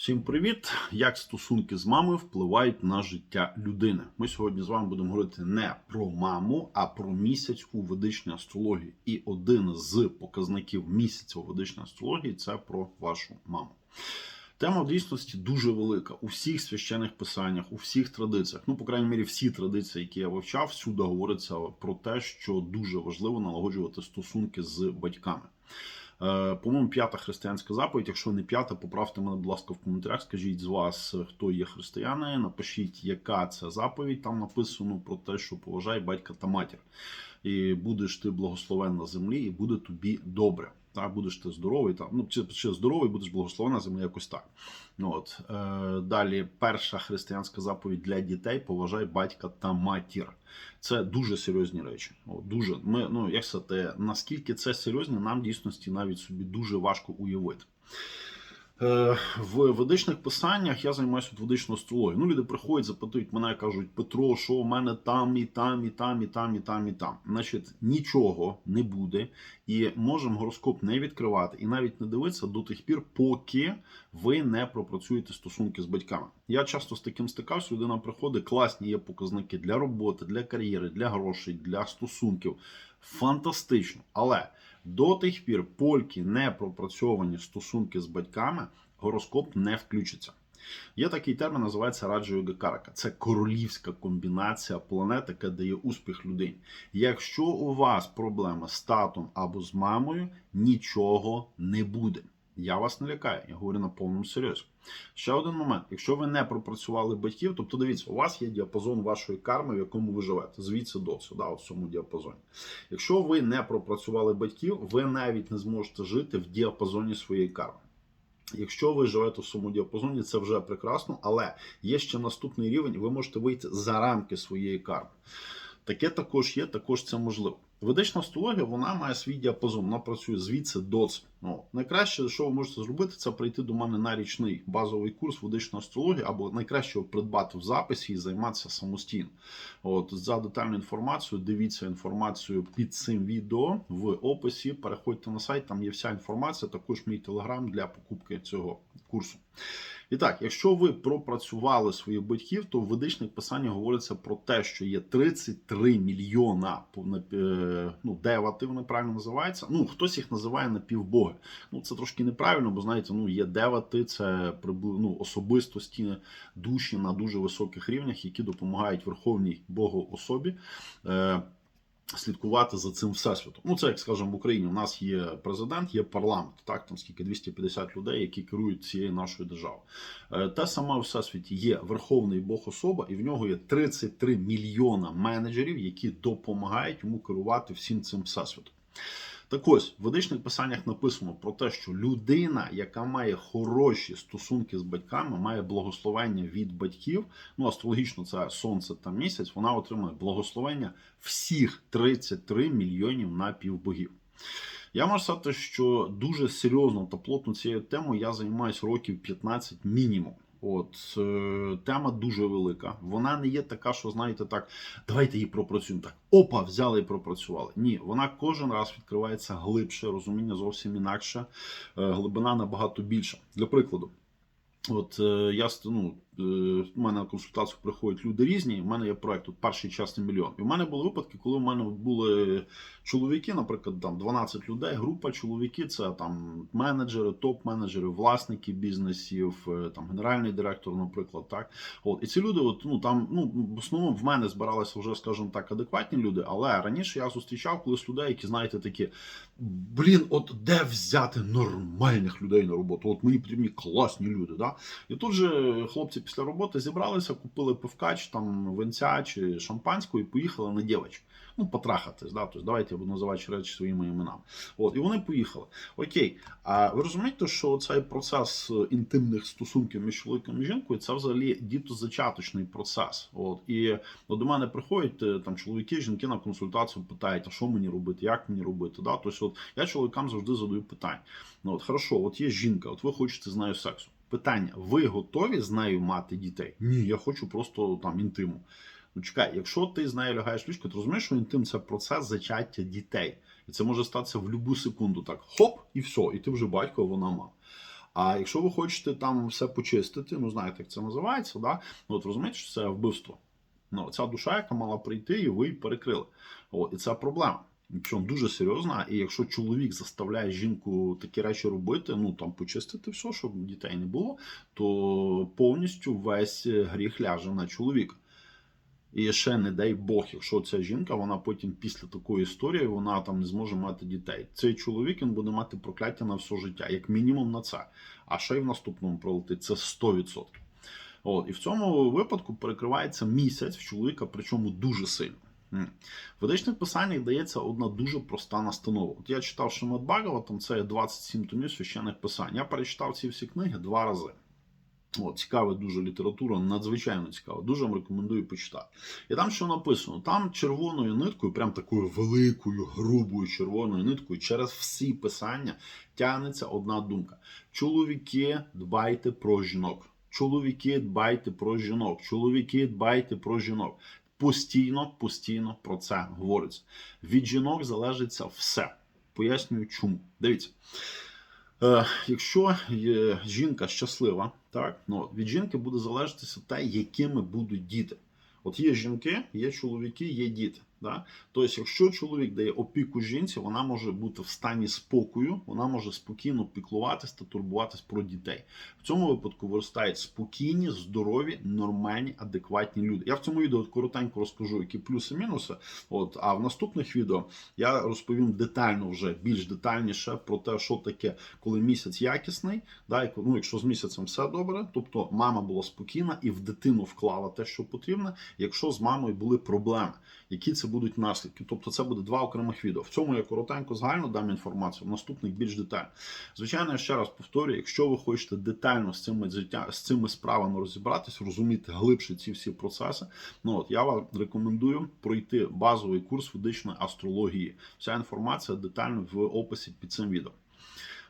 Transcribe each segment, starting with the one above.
Всім привіт! Як стосунки з мамою впливають на життя людини? Ми сьогодні з вами будемо говорити не про маму, а про місяць у ведичній астрології. І один з показників місяця у ведичній астрології це про вашу маму. Тема в дійсності дуже велика у всіх священних писаннях, у всіх традиціях. Ну, по крайній мірі, всі традиції, які я вивчав, всюди говориться про те, що дуже важливо налагоджувати стосунки з батьками. Е, По-моєму, п'ята християнська заповідь. Якщо не п'ята, поправте мене, будь ласка, в коментарях. Скажіть з вас, хто є християни. Напишіть, яка це заповідь. Там написано про те, що поважай батька та матір. І будеш ти благословен на землі, і буде тобі добре. Так, будеш ти здоровий, там, ну, чи, чи здоровий, будеш благословен на землі, якось так. Ну, от. Е, далі, перша християнська заповідь для дітей поважай батька та матір. Це дуже серйозні речі. О, дуже. Ми, ну, як сказати, наскільки це серйозні, нам дійсності навіть собі дуже важко уявити. Е, В ведичних писаннях я займаюся ведичною астрологією. Ну, люди приходять, запитують мене, кажуть, Петро, що в мене там, і там, і там, і там, і там, і там. Значить, нічого не буде, і можемо гороскоп не відкривати і навіть не дивитися до тих пір, поки ви не пропрацюєте стосунки з батьками. Я часто з таким стикався. Людина приходить, класні є показники для роботи, для кар'єри, для грошей, для стосунків. Фантастично. Але до тих пір, поки не пропрацьовані стосунки з батьками, гороскоп не включиться. Є такий термін, називається раджою Гакарака. Це королівська комбінація планет, яка дає успіх людині. Якщо у вас проблема з татом або з мамою, нічого не буде. Я вас не лякаю, я говорю на повному серйозі. Ще один момент: якщо ви не пропрацювали батьків, тобто дивіться, у вас є діапазон вашої карми, в якому ви живете, звідси до да, в цьому діапазоні. Якщо ви не пропрацювали батьків, ви навіть не зможете жити в діапазоні своєї карми. Якщо ви живете в своєму діапазоні, це вже прекрасно, але є ще наступний рівень, ви можете вийти за рамки своєї карми. Таке також є, також це можливо. Ведична астрологія вона має свій діапазон, вона працює звідси до. Ну, найкраще, що ви можете зробити, це прийти до мене на річний базовий курс ведичної астрології, або найкраще його придбати в записі і займатися самостійно. От за детальну інформацію, дивіться інформацію під цим відео в описі. Переходьте на сайт, там є вся інформація. Також мій телеграм для покупки цього курсу. І так, якщо ви пропрацювали своїх батьків, то в ведичних писаннях говориться про те, що є 33 мільйона е, ну, девати, вони правильно називаються. Ну, хтось їх називає напівбоги. Ну, це трошки неправильно, бо знаєте, ну є девати, це ну, особистості, душі на дуже високих рівнях, які допомагають верховній Богу особі. Е, Слідкувати за цим всесвітом. Ну, це як скажемо в Україні. У нас є президент, є парламент, так там скільки 250 людей, які керують цією нашою державою. Е, Те саме у всесвіті є верховний Бог особа, і в нього є 33 мільйона менеджерів, які допомагають йому керувати всім цим всесвітом. Так ось в ведичних писаннях написано про те, що людина, яка має хороші стосунки з батьками, має благословення від батьків. Ну, астрологічно, це сонце та місяць, вона отримує благословення всіх 33 мільйонів напівбогів. Я можу сказати, що дуже серйозно та плотно цією темою я займаюся років 15 мінімум. От е, тема дуже велика. Вона не є така, що знаєте, так давайте її пропрацюємо. Так, опа, взяли і пропрацювали. Ні, вона кожен раз відкривається глибше, розуміння зовсім інакше, е, глибина набагато більша. Для прикладу, от е, я ну, у мене на консультацію приходять люди різні. У мене є проект тут перший частний мільйон. І в мене були випадки, коли у мене були чоловіки, наприклад, там 12 людей, група чоловіки, це там менеджери, топ-менеджери, власники бізнесів, е, там генеральний директор, наприклад, так. От і ці люди, от ну там, ну в основному в мене збиралися вже, скажімо так, адекватні люди. Але раніше я зустрічав колись людей, які знаєте, такі блін, от де взяти нормальних людей на роботу? От мені потрібні класні люди. Да? І тут же хлопці після роботи зібралися, купили пивка, чи там винця чи шампанського і поїхали на дівочку. Ну, потрахатись, да? тобто давайте я буду називати речі своїми іменами. От, і вони поїхали. Окей, а ви розумієте, що цей процес інтимних стосунків між чоловіком і жінкою це взагалі дітозачаточний процес. От і от до мене приходять е, там чоловіки, жінки на консультацію питають, а що мені робити, як мені робити. Да? Тобто, от я чоловікам завжди задаю питання. Ну от хорошо, от є жінка, от ви хочете з нею сексу. Питання: ви готові з нею мати дітей? Ні, я хочу просто там інтиму. Ну чекай, якщо ти з нею лягаєш ліжко, ти розумієш, що інтим це процес зачаття дітей. І це може статися в будь-яку секунду. Так, хоп, і все, і ти вже батько, вона мама. А якщо ви хочете там все почистити, ну знаєте, як це називається, да? ну от розумієте, що це вбивство. Ну, ця душа, яка мала прийти, і ви її перекрили. О, і це проблема. Причому дуже серйозна, і якщо чоловік заставляє жінку такі речі робити, ну там почистити все, щоб дітей не було, то повністю весь гріх ляже на чоловіка. І ще не дай Бог, якщо ця жінка, вона потім після такої історії вона там не зможе мати дітей. Цей чоловік він буде мати прокляття на все життя, як мінімум на це. А ще й в наступному пролетить це 100%. От, і в цьому випадку перекривається місяць в чоловіка, причому дуже сильно. В ведичних писаннях дається одна дуже проста настанова. От я читав Шимат Бхагаватам, це 27 томів священних писань. Я перечитав ці всі книги два рази. От, цікава дуже література, надзвичайно цікава. Дуже вам рекомендую почитати. І там що написано? Там червоною ниткою, прям такою великою, грубою червоною ниткою, через всі писання тягнеться одна думка: чоловіки, дбайте про жінок. Чоловіки, дбайте про жінок. Чоловіки, дбайте про жінок. Постійно, постійно про це говориться. Від жінок залежиться все. Пояснюю, чому. Дивіться. Е, якщо жінка щаслива, так ну від жінки буде залежатися те, якими будуть діти. От є жінки, є чоловіки, є діти. Да? Тобто, якщо чоловік дає опіку жінці, вона може бути в стані спокою, вона може спокійно піклуватись та турбуватись про дітей. В цьому випадку виростають спокійні, здорові, нормальні, адекватні люди. Я в цьому відео коротенько розкажу, які плюси-мінуси. От, а в наступних відео я розповім детально вже більш детальніше про те, що таке, коли місяць якісний. Да, ну, якщо з місяцем все добре, тобто мама була спокійна і в дитину вклала те, що потрібно. Якщо з мамою були проблеми, які це будуть наслідки. Тобто це буде два окремих відео. В цьому я коротенько загально дам інформацію, в наступних більш детально. Звичайно, я ще раз повторюю, якщо ви хочете детально з цими з цими справами розібратись, розуміти глибше ці всі процеси, ну от я вам рекомендую пройти базовий курс ведичної астрології. Вся інформація детально в описі під цим відео.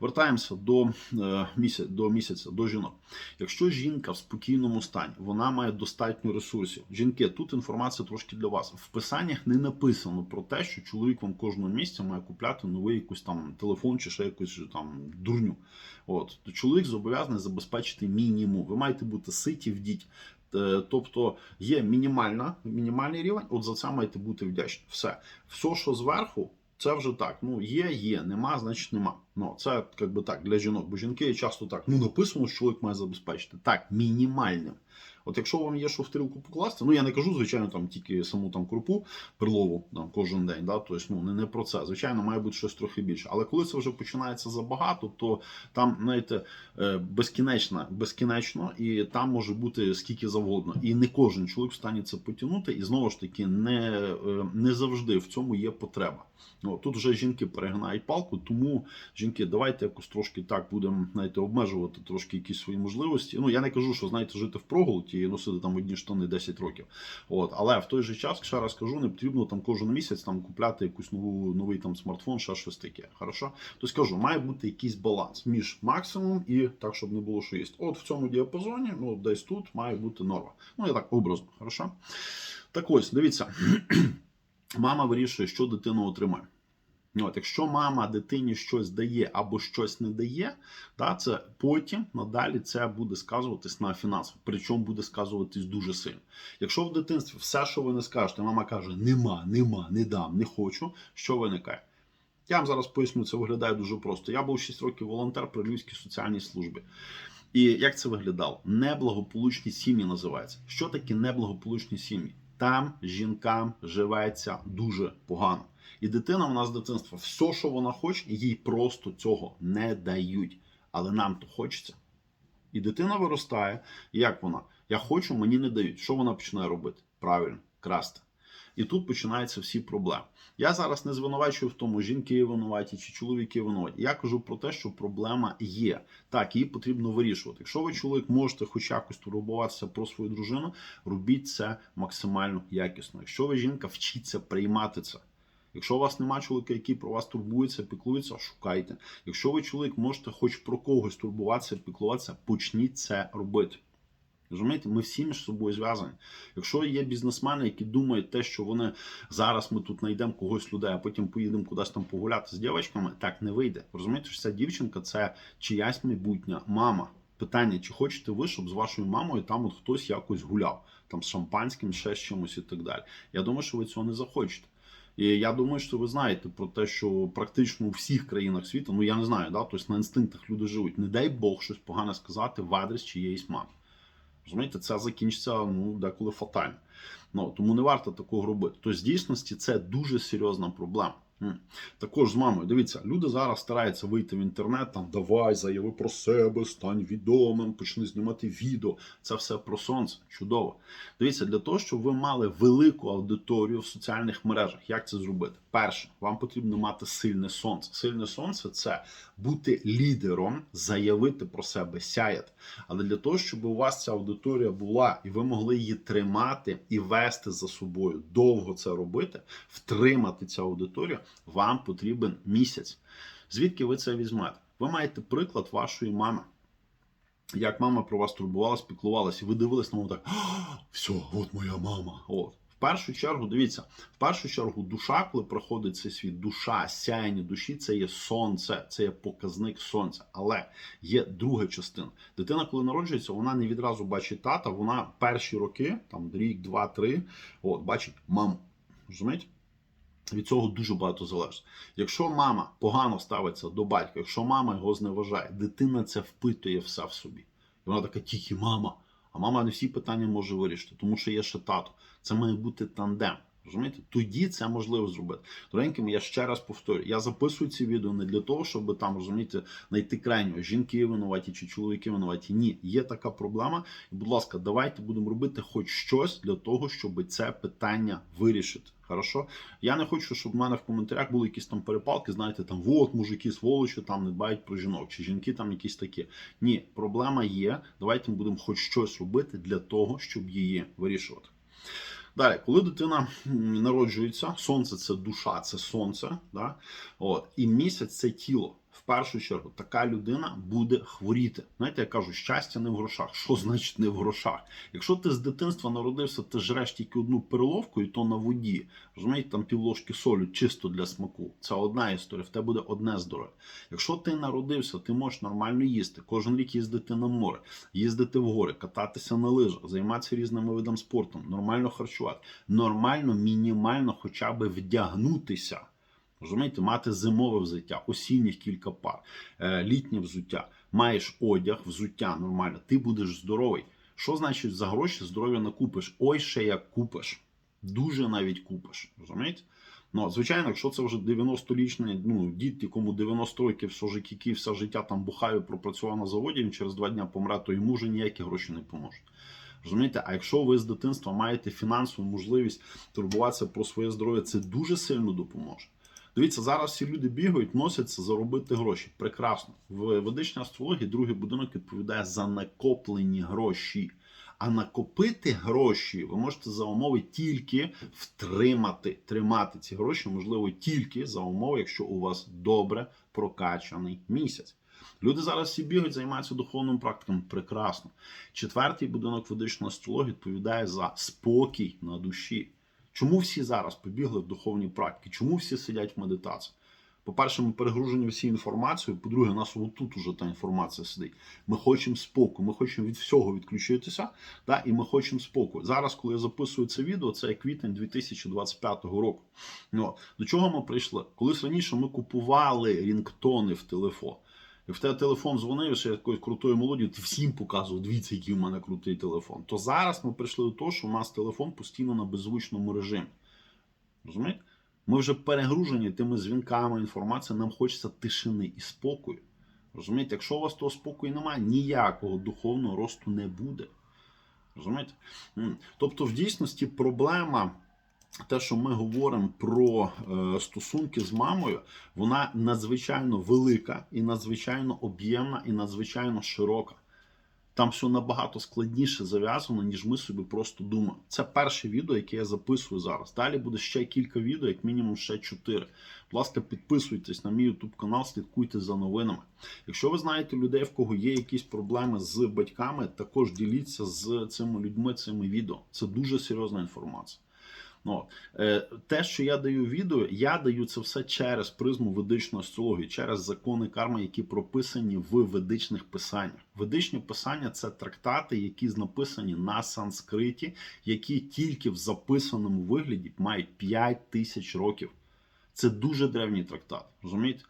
Вертаємося до е, місяця, до місяця, до жінок. Якщо жінка в спокійному стані, вона має достатньо ресурсів. Жінки, тут інформація трошки для вас. В писаннях не написано про те, що чоловік вам кожного місяця має купляти новий якийсь там телефон чи ще якусь там дурню. От то чоловік зобов'язаний забезпечити мінімум. Ви маєте бути ситі в діть. Е, Тобто є мінімальна, мінімальний рівень, от за це маєте бути вдячні. Все. Все, що зверху, це вже так. Ну, є, є, нема, значить нема. Ну, це як би так для жінок. Бо жінки часто так. Ну, написано, що чоловік має забезпечити. Так, мінімальним. От якщо вам є що в тарілку покласти, ну я не кажу, звичайно, там тільки саму там крупу перлову там, кожен день. Да? Тобто, ну, не, не про це. Звичайно, має бути щось трохи більше. Але коли це вже починається забагато, то там, знаєте, е, безкінечно, безкінечно, і там може бути скільки завгодно. І не кожен чоловік в стані це потягнути. І знову ж таки, не, е, не завжди в цьому є потреба. Ну, тут вже жінки перегинають палку, тому жінки, давайте якось трошки так будемо обмежувати трошки якісь свої можливості. Ну я не кажу, що знаєте, жити в проголоті і носити там одні штани 10 років. От, але в той же час, ще раз кажу, не потрібно там кожен місяць там купляти якусь нову новий там смартфон, ще щось таке. Хорошо? Тобто кажу, має бути якийсь баланс між максимумом і так, щоб не було що їсти. От в цьому діапазоні, ну десь тут має бути норма. Ну я так образно, хорошо? Так ось, дивіться, мама вирішує, що дитина отримає. От, якщо мама дитині щось дає або щось не дає, да, це потім надалі це буде сказуватись на фінансах. Причому буде сказуватись дуже сильно. Якщо в дитинстві все, що ви не скажете, мама каже: нема, нема, не дам, не хочу, що виникає? Я вам зараз поясню, це виглядає дуже просто. Я був 6 років волонтер при Львівській соціальній службі. І як це виглядало? Неблагополучні сім'ї називається. Що таке неблагополучні сім'ї? Там жінкам живеться дуже погано. І дитина в нас з дитинства, все, що вона хоче, їй просто цього не дають. Але нам то хочеться. І дитина виростає. Як вона? Я хочу, мені не дають. Що вона починає робити? Правильно, красти. І тут починаються всі проблеми. Я зараз не звинувачую в тому, жінки винуваті чи чоловіки винуваті. Я кажу про те, що проблема є. Так, її потрібно вирішувати. Якщо ви чоловік можете хоч якось турбуватися про свою дружину, робіть це максимально якісно. Якщо ви жінка, вчіться приймати це. Якщо у вас немає чоловіка, який про вас турбується, піклується, шукайте. Якщо ви чоловік можете хоч про когось турбуватися, піклуватися, почніть це робити. Розумієте, ми всі між собою зв'язані. Якщо є бізнесмени, які думають те, що вони зараз ми тут знайдемо когось людей, а потім поїдемо кудись там погуляти з дівчатками, так не вийде. Розумієте, що ця дівчинка це чиясь майбутня мама. Питання, чи хочете ви, щоб з вашою мамою там от хтось якось гуляв, там з шампанським, ще з чимось і так далі. Я думаю, що ви цього не захочете. І я думаю, що ви знаєте про те, що практично у всіх країнах світу, ну я не знаю, да, тобто на інстинктах люди живуть. Не дай Бог щось погане сказати в адрес чиєїсь мами. Розумієте, це закінчиться ну, деколи фатально. Ну, тому не варто такого робити. Тобто, в дійсності це дуже серйозна проблема. Також з мамою, дивіться, люди зараз стараються вийти в інтернет, там давай, заяви про себе, стань відомим, почни знімати відео. Це все про сонце. Чудово. Дивіться, для того, щоб ви мали велику аудиторію в соціальних мережах, як це зробити? Перше, вам потрібно мати сильне сонце. Сильне сонце це бути лідером, заявити про себе, сяяти. Але для того, щоб у вас ця аудиторія була, і ви могли її тримати і вести за собою, довго це робити, втримати цю аудиторію, вам потрібен місяць. Звідки ви це візьмете? Ви маєте приклад вашої мами. Як мама про вас турбувалась, піклувалася, і ви дивились на так: все, от моя мама. От. В першу чергу, дивіться, в першу чергу, душа, коли проходить цей світ, душа, сяяння душі це є сонце, це є показник сонця. Але є друга частина. Дитина, коли народжується, вона не відразу бачить тата, вона перші роки, там рік, два, три, от, бачить маму. Розумієте? Від цього дуже багато залежить. Якщо мама погано ставиться до батька, якщо мама його зневажає, дитина це впитує все в собі. І вона така тільки мама. А мама не всі питання може вирішити, тому що є ще тато. Це має бути тандем. Розумієте? Тоді це можливо зробити. Дорогенькими, я ще раз повторюю, я записую ці відео не для того, щоб там розумієте, знайти крайнього, жінки винуваті чи чоловіки винуваті. Ні, є така проблема. І, будь ласка, давайте будемо робити хоч щось для того, щоб це питання вирішити. Хорошо? Я не хочу, щоб в мене в коментарях були якісь там перепалки, знаєте, там от мужики сволочі там не дбають про жінок, чи жінки там якісь такі. Ні, проблема є. Давайте ми будемо хоч щось робити для того, щоб її вирішувати. Далі, коли дитина народжується, сонце це душа, це сонце, да? От, і місяць це тіло. Першу чергу така людина буде хворіти. Знаєте, я кажу, щастя не в грошах. Що значить не в грошах? Якщо ти з дитинства народився, ти жреш тільки одну перловку, і то на воді. Розумієте, там півложки солі чисто для смаку. Це одна історія, в тебе буде одне здоров'я. Якщо ти народився, ти можеш нормально їсти. Кожен рік їздити на море, їздити в гори, кататися на лижах, займатися різними видами спорту, нормально харчувати, нормально, мінімально хоча б вдягнутися. Розумієте, мати зимове взуття, осінніх кілька пар, е, літнє взуття, маєш одяг, взуття нормально, ти будеш здоровий. Що значить за гроші здоров'я не купиш? Ой, ще як купиш. Дуже навіть купиш. Розумієте? Ну, звичайно, якщо це вже 90-річний ну, дід, якому 90 років все життя, все життя там бухає, пропрацював на заводі, він через два дня помре, то йому вже ніякі гроші не поможуть. Розумієте, а якщо ви з дитинства маєте фінансову можливість турбуватися про своє здоров'я, це дуже сильно допоможе. Дивіться, зараз всі люди бігають, носяться заробити гроші. Прекрасно. В ведичній астрології другий будинок відповідає за накоплені гроші. А накопити гроші ви можете за умови тільки втримати, тримати ці гроші, можливо, тільки за умови, якщо у вас добре прокачаний місяць. Люди зараз всі бігають, займаються духовними практиками. Прекрасно. Четвертий будинок ведичної астрології відповідає за спокій на душі. Чому всі зараз побігли в духовні практики? Чому всі сидять в медитації? По-перше, ми перегружені всі інформацією. По-друге, у нас тут уже та інформація сидить. Ми хочемо спокою, ми хочемо від всього відключитися, да, і ми хочемо спокою. Зараз, коли я записую це відео, це квітень 2025 року. Ну, до чого ми прийшли? Колись раніше ми купували рінгтони в телефон. І в тебе телефон дзвонив, я якоюсь крутою молоді, ти всім показував, дивіться, який в мене крутий телефон. То зараз ми прийшли до того, що у нас телефон постійно на беззвучному режимі. Розумієте? Ми вже перегружені тими дзвінками, інформацією, нам хочеться тишини і спокою. Розумієте, якщо у вас того спокою немає, ніякого духовного росту не буде. Розумієте? Тобто, в дійсності проблема. Те, що ми говоримо про е, стосунки з мамою, вона надзвичайно велика і надзвичайно об'ємна і надзвичайно широка. Там все набагато складніше зав'язано, ніж ми собі просто думаємо. Це перше відео, яке я записую зараз. Далі буде ще кілька відео, як мінімум ще чотири. Будь ласка, підписуйтесь на мій YouTube канал, слідкуйте за новинами. Якщо ви знаєте людей, в кого є якісь проблеми з батьками, також діліться з цими людьми цими відео. Це дуже серйозна інформація. Ну, е, те, що я даю відео, я даю це все через призму ведичної астрології, через закони карми, які прописані в ведичних писаннях. Ведичні писання це трактати, які написані на санскриті, які тільки в записаному вигляді мають 5 тисяч років. Це дуже древній трактат. Розумієте?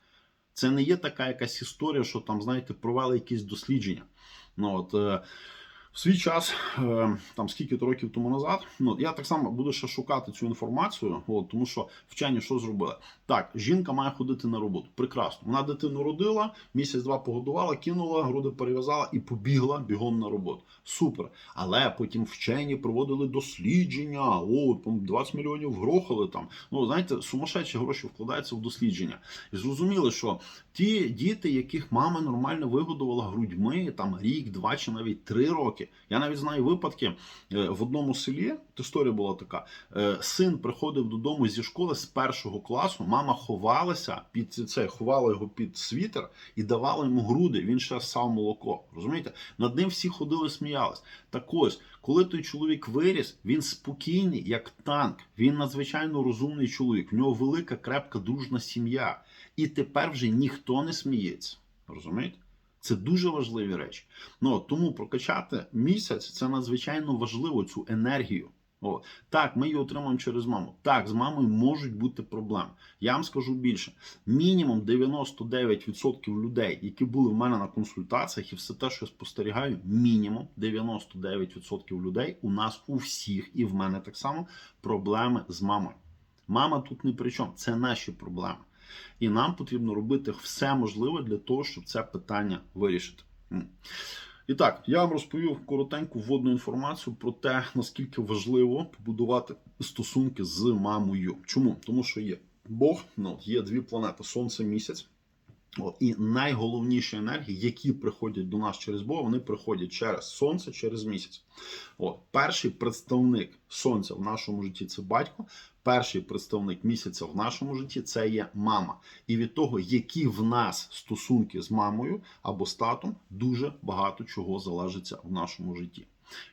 Це не є така якась історія, що там, знаєте, провели якісь дослідження. Ну, от, е, в свій час, е, там скільки то років тому назад, ну я так само буду ще шукати цю інформацію, от, тому що вчені що зробили? Так, жінка має ходити на роботу. Прекрасно. Вона дитину родила, місяць-два погодувала, кинула, груди перев'язала і побігла бігом на роботу. Супер. Але потім вчені проводили дослідження. О, 20 мільйонів грохали там. Ну, знаєте, сумасшедші гроші вкладаються в дослідження. І зрозуміли, що ті діти, яких мама нормально вигодувала грудьми, там рік, два чи навіть три роки. Я навіть знаю випадки е, в одному селі. Історія була така: е, син приходив додому зі школи з першого класу. Мама ховалася під це, ховала його під світер і давала йому груди. Він ще ссав молоко. Розумієте? Над ним всі ходили, сміялись. Так ось, коли той чоловік виріс, він спокійний, як танк. Він надзвичайно розумний чоловік. В нього велика, крепка, дружна сім'я. І тепер вже ніхто не сміється. Розумієте? Це дуже важливі речі. Ну тому прокачати місяць це надзвичайно важливо цю енергію. О, так, ми її отримуємо через маму. Так, з мамою можуть бути проблеми. Я вам скажу більше: мінімум 99% людей, які були в мене на консультаціях, і все те, що я спостерігаю, мінімум 99% людей у нас у всіх, і в мене так само проблеми з мамою. Мама тут ні при чому, це наші проблеми. І нам потрібно робити все можливе для того, щоб це питання вирішити. І так, я вам розповів коротеньку вводну інформацію про те, наскільки важливо побудувати стосунки з мамою. Чому? Тому що є Бог, ну, є дві планети Сонце місяць. І найголовніші енергії, які приходять до нас через Бога, вони приходять через сонце, через місяць. От, перший представник сонця в нашому житті це батько. Перший представник місяця в нашому житті це є мама. І від того, які в нас стосунки з мамою або з татом, дуже багато чого залежиться в нашому житті.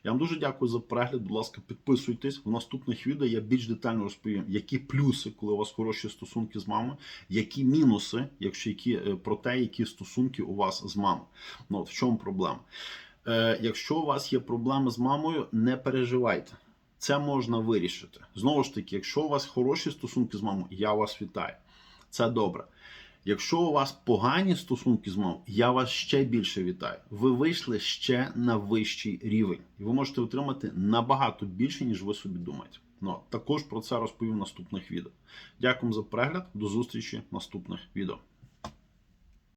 Я вам дуже дякую за перегляд. Будь ласка, підписуйтесь. В наступних відео я більш детально розповім, які плюси, коли у вас хороші стосунки з мамою, які мінуси, якщо які е, про те, які стосунки у вас з мамою. Ну от в чому проблема? Е, якщо у вас є проблеми з мамою, не переживайте. Це можна вирішити. Знову ж таки, якщо у вас хороші стосунки з мамою, я вас вітаю. Це добре. Якщо у вас погані стосунки з мамою, я вас ще більше вітаю. Ви вийшли ще на вищий рівень, і ви можете отримати набагато більше, ніж ви собі думаєте. Ну також про це розповім в наступних відео. Дякую за перегляд. До зустрічі в наступних відео.